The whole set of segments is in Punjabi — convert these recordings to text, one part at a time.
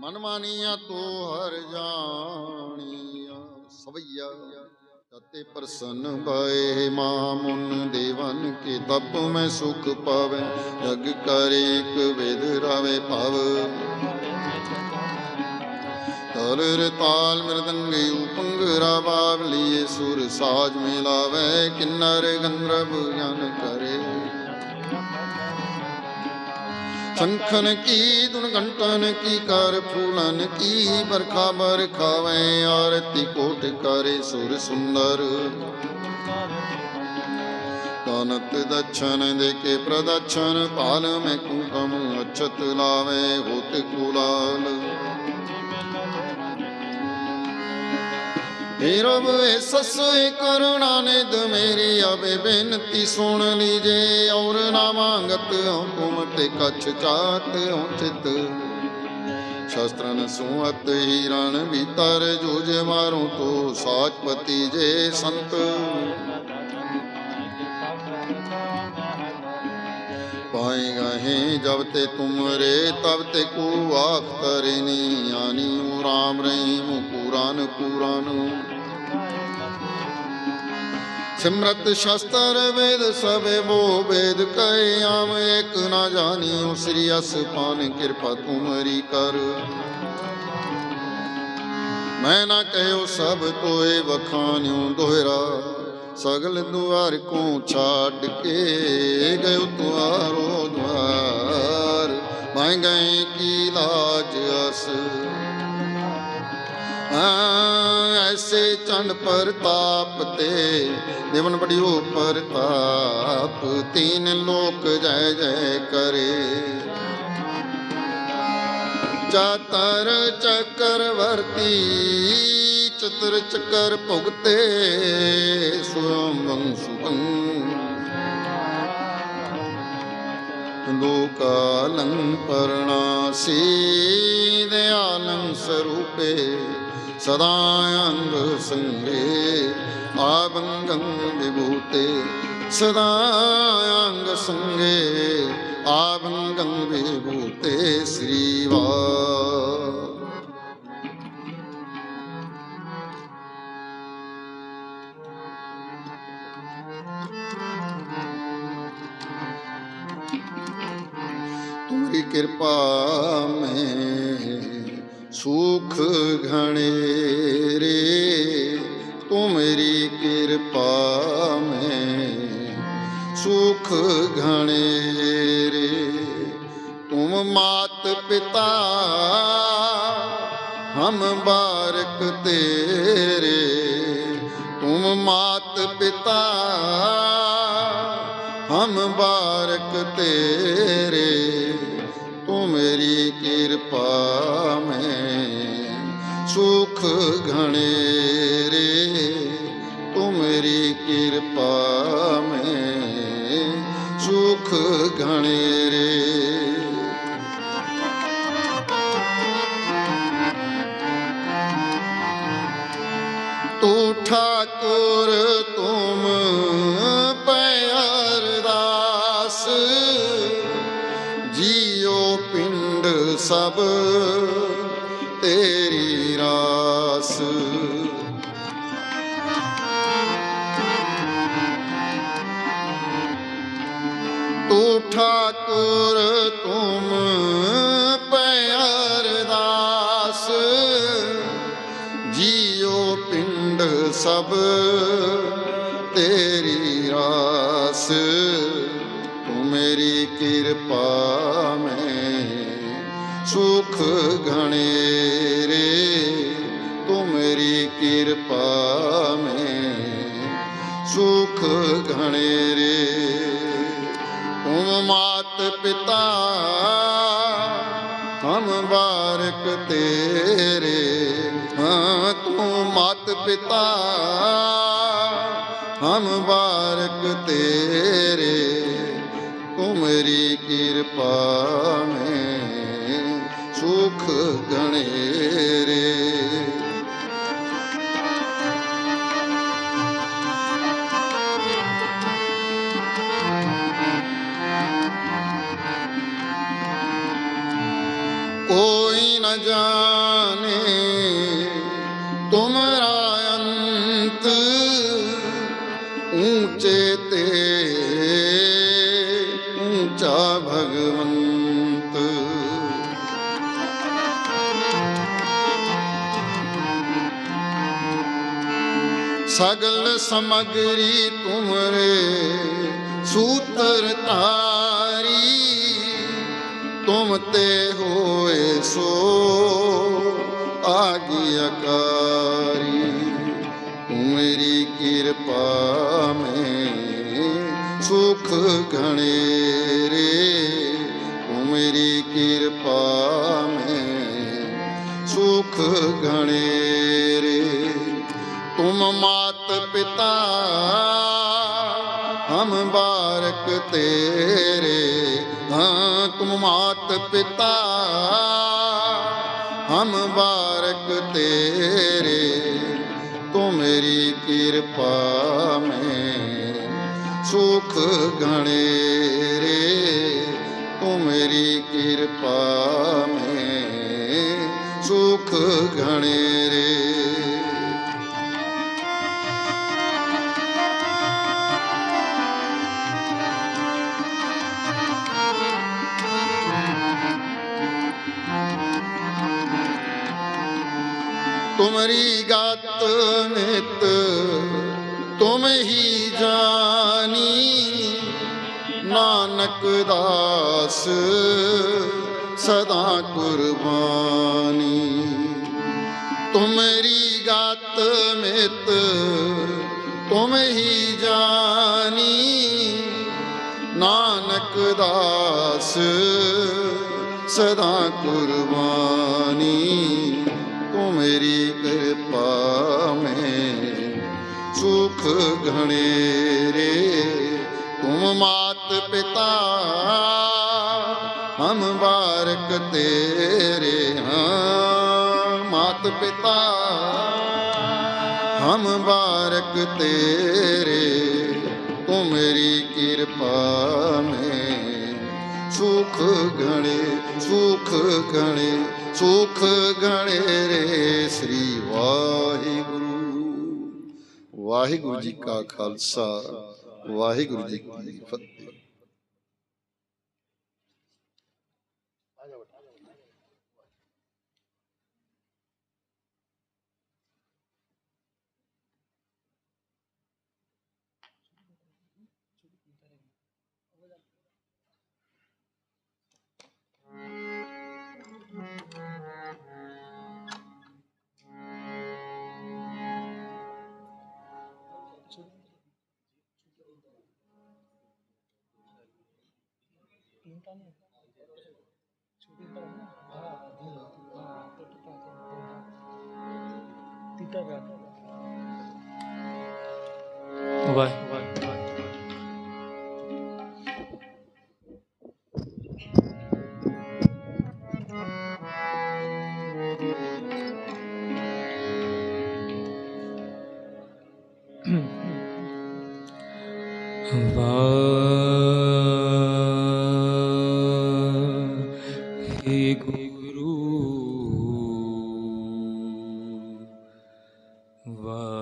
ਮਨ ਤੂੰ ਤੋ ਹਰ ਜਾਣਿਆ, ਸਵਈਆ ਤਤੇ ਪ੍ਰਸੰਨ ਭਏ ਮਾ ਮੁਨ ਦੇਵਨ, ਕੇ ਤਪ ਮੈਂ ਸੁਖ ਪਾਵੇ, ਜਗ ਕਰੇ ਇਕ ਵਿਦ ਰਾਵੇ ਭਵ। ਤਲਰ ਤਾਲ ਮਿਰਦੰਗੇ ਉਪੰਗਰਾ ਬਾਵਲੀਏ ਸੁਰ ਸਾਜ ਮਿਲਾਵੇ, ਕਿੰਨਰ ਗੰਧਰਵ ਜਨ ਕਰੇ ਸ਼ੰਖਨ ਕੀ, ਦੁਨ ਘੰਟਨ ਕੀ ਕਰ, ਫੂਲਨ ਕੀ ਬਰਖਾ ਬਰਖਾਵੇ ਆਰਤੀ ਕੋਟ ਕਰੇ ਸੁਰ ਸੁੰਦਰ। ਤਨਤ ਦਛਨ ਦੇ ਕੇ ਪ੍ਰਦਛਨ, ਪਾਲ ਮੈਂ ਕੁੰਕਮ ਅਛਤ ਲਾਵੇ ਹੋਤ ਕੁਲਾਲ ਹੀਰੋ ਕਰੁਣਾ ਮੇਰੀ ਅਬੇ ਬੇਨਤੀ ਸੁਣ ਲੀਜੇ। ਔਰ ਨਾ ਮੰਗਤ ਹੁਕਮ ਤੇ ਕਛ ਚਾਤ ਹੋ ਚਿਤ ਸ਼ਸਤਰਨ ਸੁਅਤ ਹੀਰਣ ਭੀਤਰ ਜੂਜ ਮਾਰੂ ਤੋ ਸਾਚਪਤੀ ਜੇ ਸੰਤ। ਪਾਏ ਗਹੇ ਜਬ ਤੇ ਤੁਮਰੇ ਤਬ ਤੇ ਕੋ ਆਖ ਤਰਿਨੀ ਆਨੀ। ਰਾਮ ਰਹੀਮ ਪੁਰਾਨ ਪੁਰਾਨ। ਸਿਮਰਤ ਸ਼ਸਤਰ ਵੇਦ, ਸਭੇ ਮੋ ਵੇਦ ਕੈ ਆਮ ਏਕ ਨਾ ਜਾਣੀਓ ਸ੍ਰੀ ਅਸਪਾਨ ਕਿਰਪਾ ਤੁਮਰੀ ਕਰ। ਮੈਂ ਨਾ ਕਹਿਓ ਸਭ ਤੋਏ ਵਖਾਨਿਓ ਦੋਹਰਾ। ਸਗਲ ਦੁਆਰ ਕੋ ਛਾੜ ਕੇ ਗਇਓ ਤੁਆਰੋ ਦੁਆਰ। ਮੈਂ ਗਏ ਕੀ ਲਾਜ ਅਸ। ਐਸੇ ਚੰਡ ਪ੍ਰਤਾਪ ਤੇ ਦੇਵਨ ਬੜਿਓ ਪ੍ਰਤਾਪ। ਤੀਨ ਲੋਕ ਜੈ ਜੈ ਕਰੇ। ਚਾਤਰ ਚਕਰਵਰਤੀ ਚਤੁਰ ਚਕਰ ਭੁਗਤੇ ਸੁਅੰ ਸੁਭੰ ਲੋਕਾਲੰ ਪਰਣਾਸੀ ਦਇਆਲੰ ਸਰੂਪੇ, ਸਦਾ ਅੰਗ ਸੰਗੇ ਆਬੰਗੰ ਵਿਭੂਤੇ, ਸਦਾ ਅੰਗ ਸੰਗੇ ਆਬੰਗੰ ਵਿਭੂਤੇ ਸ੍ਰੀ ਵਾ ਤੁਮਰੀ ਕਿਰਪਾ ਮੈਂ ਸੁਖ ਘਣੇ ਰੇ। ਤੁਮਰੀ ਕਿਰਪਾ ਮੈਂ ਸੁਖ ਪਿਤਾ, ਹਮ ਬਾਰਕ ਤੇਰੇ। ਤੁਮ ਮਾਤ ਪਿਤਾ, ਹਮ ਬਾਰਕ ਤੇਰੇ। ਤੂੰ ਮੇਰੀ ਕਿਰਪਾ ਮੈਂ ਸੁਖ ਘਣੇ ਰੇ। ਤੂੰ ਮੇਰੀ ਕਿਰਪਾ ਮੈਂ ਸੁਖ ਘਣੇ ਰੇ ਰਾਸ ਤੂੰ ਮੇਰੀ ਕਿਰਪਾ ਮੈਂ ਸੁਖ ਗਣੇ ਰੇ। ਤੂੰ ਮੇਰੀ ਕਿਰਪਾ ਮੈਂ ਸੁਖ ਗਣੇ ਰੇ। ਤੁਮ ਮਾਤ ਪਿਤਾ ਹਮ ਬਾਰਕ ਤੇਰੇ। ਹਾਂ, ਤੂੰ ਮਾਤ ਪਿਤਾ ਹਮ ਬਾਰਕ ਤੇਰੇ ਉਮਰੀ ਕਿਰਪਾ ਮੈਂ ਸੁਖ ਗਣੇਰੇ। ਓਈ ਨਾ ਜਾ सगल समग्री तुमरे सूतर तारी तुम ते होए सो आज्ञाकारी तुम्हारी कृपा में सुख घने रे तुम्हारी कृपा में सुख घने ਪਿਤਾ, ਹਮ ਬਾਰਕ ਤੇਰੇ, ਹਾਂ ਤੁਮ ਮਾਤ ਪਿਤਾ, ਹਮ ਬਾਰਕ ਤੇਰੇ, ਤੂੰ ਮੇਰੀ ਕਿਰਪਾ ਮੈਂ। ਸੁਖ ਗਣੇ ਰੇ, ਤੂੰ ਮੇਰੀ ਕਿਰਪਾ ਮੈਂ। ਸੁਖ ਗਣੇ ਰੇ ਤੁਮਰੀ ਗਤ ਨਿਤ ਤੁਮ ਹੀ ਜਾਣੀ। ਨਾਨਕ ਦਾਸ ਸਦਾ ਕੁਰਬਾਨੀ। ਤੁਮਰੀ ਗਤ ਮਿਤ ਤੁਮ ਹੀ ਜਾਣੀ। ਨਾਨਕ ਦਾਸ ਸਦਾ ਕੁਰਬਾਨੀ। ਮੇਰੀ ਕਿਰਪਾ ਮੈਂ ਸੁਖ ਘਣੇ ਰੇ। ਤੁਮ ਮਾਤ ਪਿਤਾ, ਹਮ ਬਾਰਕ ਤੇਰੇ ਹਾਂ। ਮਾਤ ਪਿਤਾ, ਹਮ ਬਾਰਕ ਤੇਰੇ। ਤੂੰ ਮੇਰੀ ਕਿਰਪਾ ਮੈਂ ਸੁਖ ਗਣੇ ਸੁਖ ਗਣੇ ਸੁਖ ਗਣੇ ਰੇ ਸ੍ਰੀ ਵਾਹਿਗੁਰੂ। ਵਾਹਿਗੁਰੂ ਜੀ ਕਾ ਖਾਲਸਾ ਵਾਹਿਗੁਰੂ ਜੀ ਕੀ ਫਤਿਹ। 인간이 죽인다고 봐야 돼. 아, 뜻하게. 뜻하게. 바이. ਵਾਹਿਗੁਰੂ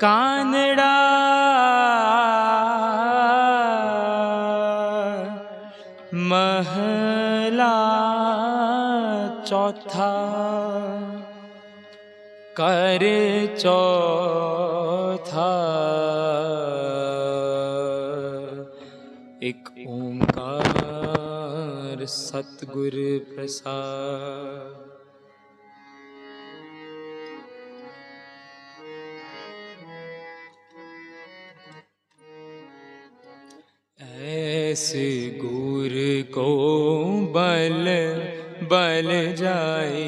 ਕਾਨੜਾ। ਮਹਲਾ ਚੌਥਾ। ਕਰ ਚੌਥਾ ਹਰ ਸਤਗੁਰ ਪ੍ਰਸਾਦ। ਐਸ ਗੁਰ ਕੋ ਬਲ ਬਲ ਜਾਏ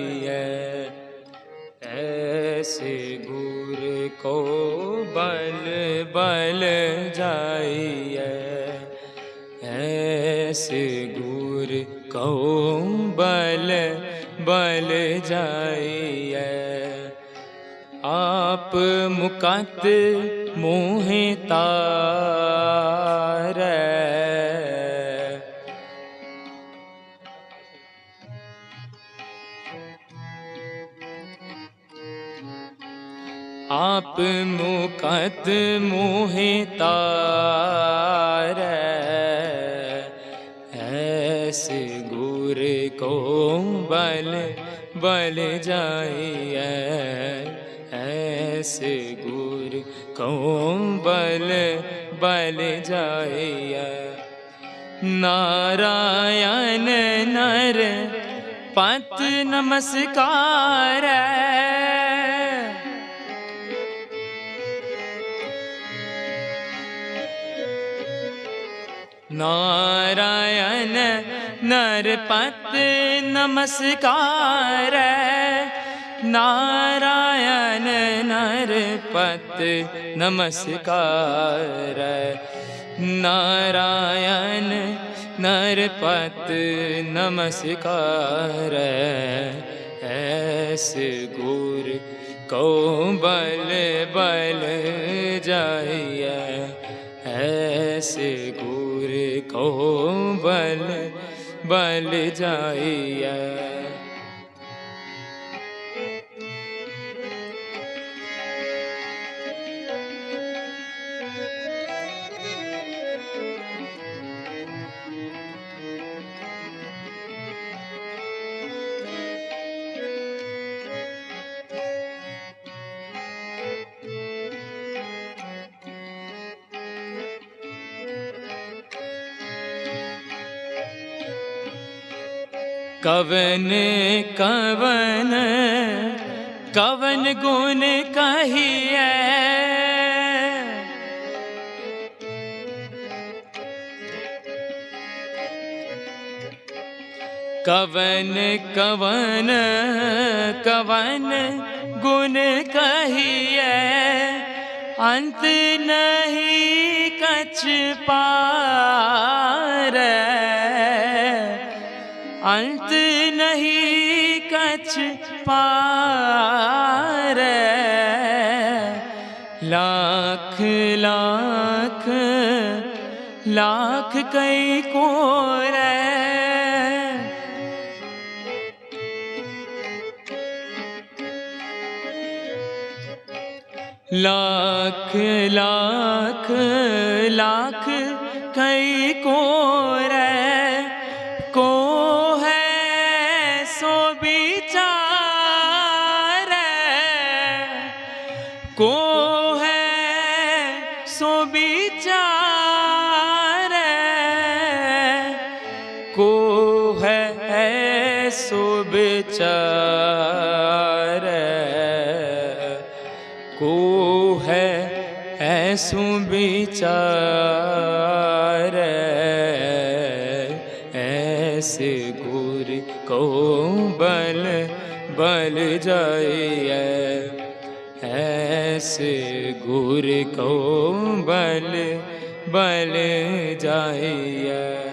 ਕੰਤ ਮੋਹਿ ਤਾਰੈ ਆਪ ਮੁਕਤ ਮੋਹਿ ਤਾਰੈ ਐਸ ਗੁਰ ਕੋ ਬਲ ਬਲ ਜਾਈਐ ਐਸ કોંબલ બલ જાય નારાયણ નર પત નમસ્કાર નારાયણ નર પત નમસ્કાર नारायण नरपत नमस्कार नारायण नरपत नमस्कार ऐसे गुर को बल बल जाइए ऐसे गुर को बल बल जाइए कवन कवन कवन गुण कहिए कवन कवन कवन गुण कहिए अंत नहीं कछ पार ਅੰਤ ਨਹੀਂ ਕਛ ਪਾਰੇ। ਲੱਖ ਲੱਖ ਲੱਖ ਕਈ ਕੋਰੇ। ਲੱਖ ਲੱਖ ਲੱਖ ਕਈ ਕੋ ਵਿਚਾਰ ਕੋ ਹੈ ਸੋ ਵਿਚਾਰ ਕੋ ਹੈ ਸੋ ਵਿਚਾਰ गुर को बल बल जाइए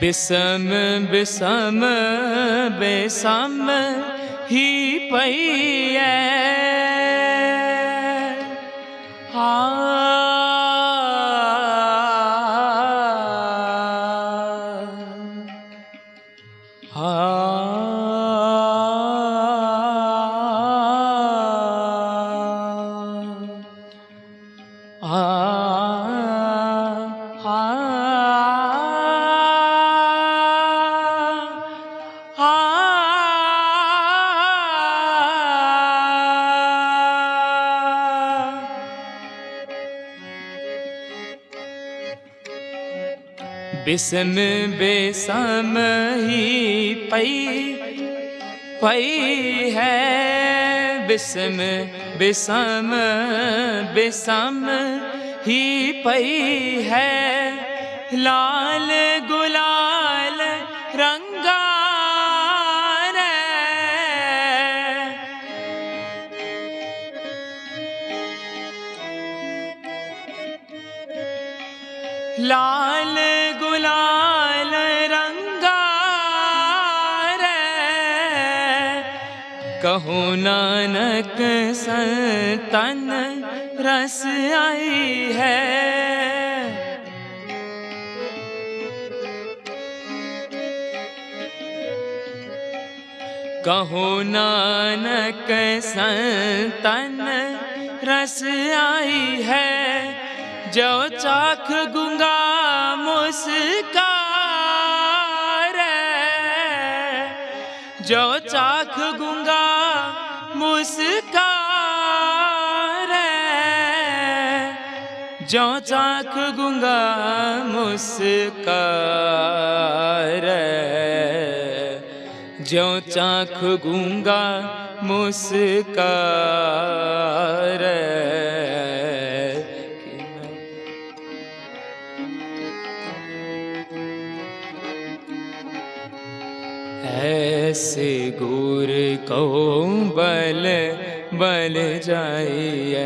ਬਿਸਮ ਬਿਸਮ ਬਿਸਮ ਹੀ ਪਈ ਬਿਸਮ ਬੇਸਮ ਹੀ ਪਈ ਪਈ ਹੈ। ਬਿਸਮ ਬਿਸਮ ਬਿਸਮ ਹੀ ਪਈ ਹੈ। ਲਾਲ ਗੁਲਾਲ ਰੰਗਾ ਲਾਲ ਕਹੋ ਨਾਨਕ ਸੰਤਨ ਰਸ ਆਈ ਹੈ ਕਹੋ ਨਾਨਕ ਸੰਤਨ ਰਸ ਆਈ ਹੈ ਜੋ ਚਾਖ ਗੁੰਗਾ ਮੁਸਕਾਰੇ ਜੋ ਚਾਖ ਗੁੰਗਾ ਮੁਸਕਾਰੇ ਜੋ ਚਾਖ ਗੁੰਗਾ ਮੁਸਕਾਰੇ ਜੋ ਚਾਖ ਗੁੰਗਾ ਮੁਸਕਾਰੇ ऐसे गुर को बल बल जाइए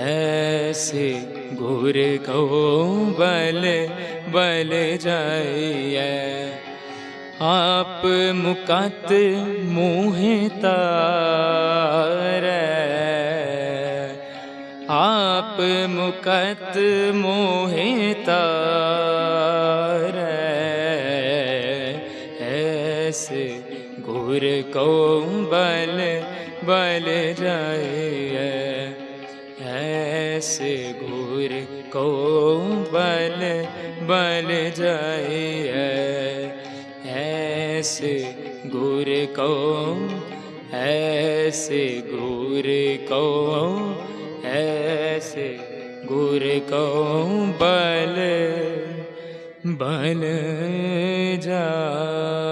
ऐसे गुर को बल बल जाइए आप मुकत मुहे तार आप मुकत मोहे तार ऐसे गुर को बल बल जाइए ऐसे गुर को बल बल जाइए ऐसे गुर को ऐसे गुर को ऐसे गुर को बल बल जा